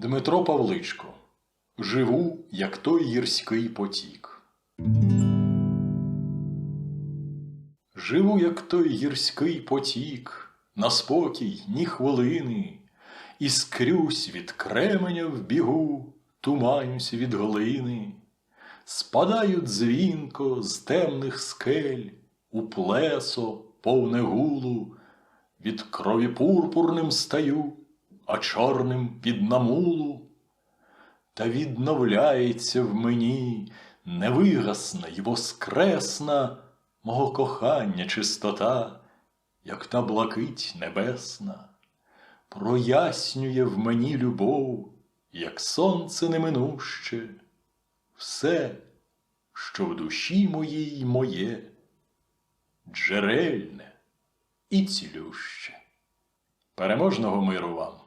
Дмитро Павличко. Живу, як той гірський потік. Живу, як той гірський потік, на спокій ні хвилини, і скрюсь від кременя в бігу, туманюсь від глини, спадають дзвінко з темних скель у плесо повне гулу, від крові пурпурним стаю, а чорним під намулу. Та відновляється в мені невигасна й воскресна мого кохання чистота, як та блакить небесна, прояснює в мені любов, як сонце неминуще, все, що в душі моїй моє, джерельне і цілюще. Переможного миру вам!